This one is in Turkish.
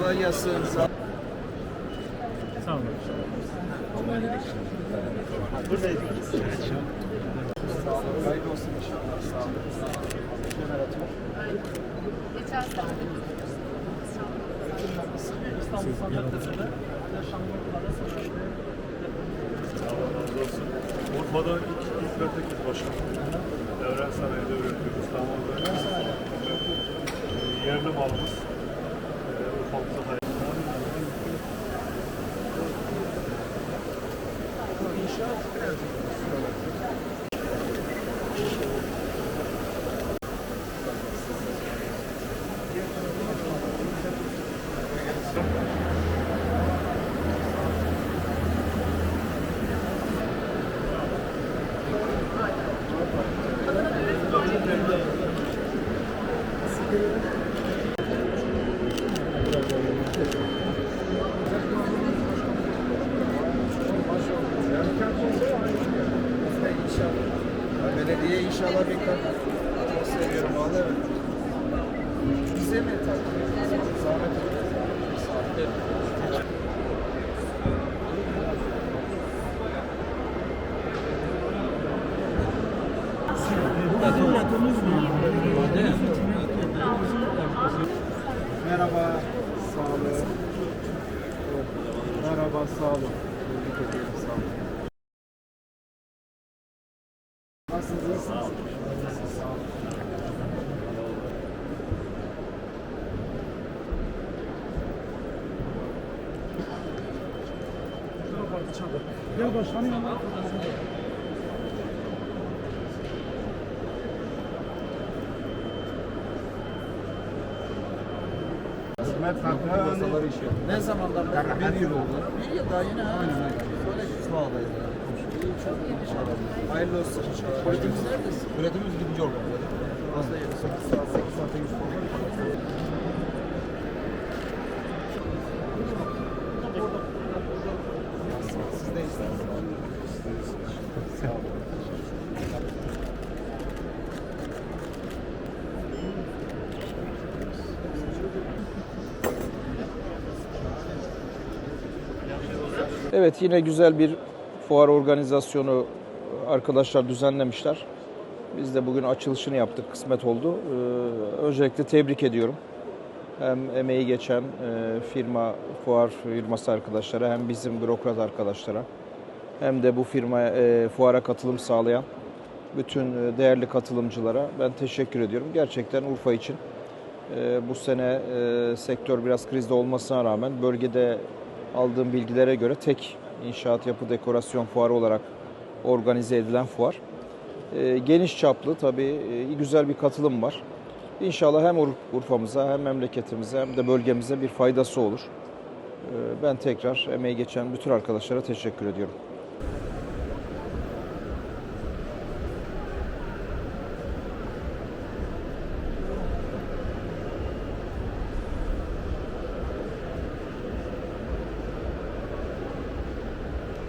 Kolay gelsin. Sağ Sağ olun. Hayırlı olsun inşallah. Sağ olun. Geçen sene İstanbul. Urfa'da ilk, ilk Portekiz başkanı. Evren Sarayı'da üretiyoruz. Tamamda yerli malımız. Ee, Urfa'mıza hayırlı. İnşallah. İnşallah kat. Çok seviyorum vallahi. evet. Bize mi ediyorsunuz? Zahmet. Merhaba, sağ olun. Merhaba, sağ olun. Tebrik ediyorum, sağ olun. Nasılsınız? iyisiniz? Sağ olun. Sağ olun. Gel başkanım yanına. Hizmet işi. Ne zamandan beri? Bir yıl oldu. Bir yıl daha yine. Aynen Böyle Sağdayız yani. Çok iyi inşallah. Hayırlı olsun. Üretimimiz neredesin? Üretimimiz gidince. Fazla 7 8 saat 8 saate yüz Siz de iyisiniz. Sağ olun. Evet yine güzel bir fuar organizasyonu arkadaşlar düzenlemişler. Biz de bugün açılışını yaptık, kısmet oldu. Ee, öncelikle tebrik ediyorum. Hem emeği geçen e, firma, fuar firması arkadaşlara hem bizim bürokrat arkadaşlara hem de bu firmaya, e, fuara katılım sağlayan bütün e, değerli katılımcılara ben teşekkür ediyorum. Gerçekten Urfa için e, bu sene e, sektör biraz krizde olmasına rağmen bölgede aldığım bilgilere göre tek inşaat yapı dekorasyon fuarı olarak organize edilen fuar. E, geniş çaplı tabii e, güzel bir katılım var. İnşallah hem Ur- Urfa'mıza hem memleketimize hem de bölgemize bir faydası olur. E, ben tekrar emeği geçen bütün arkadaşlara teşekkür ediyorum.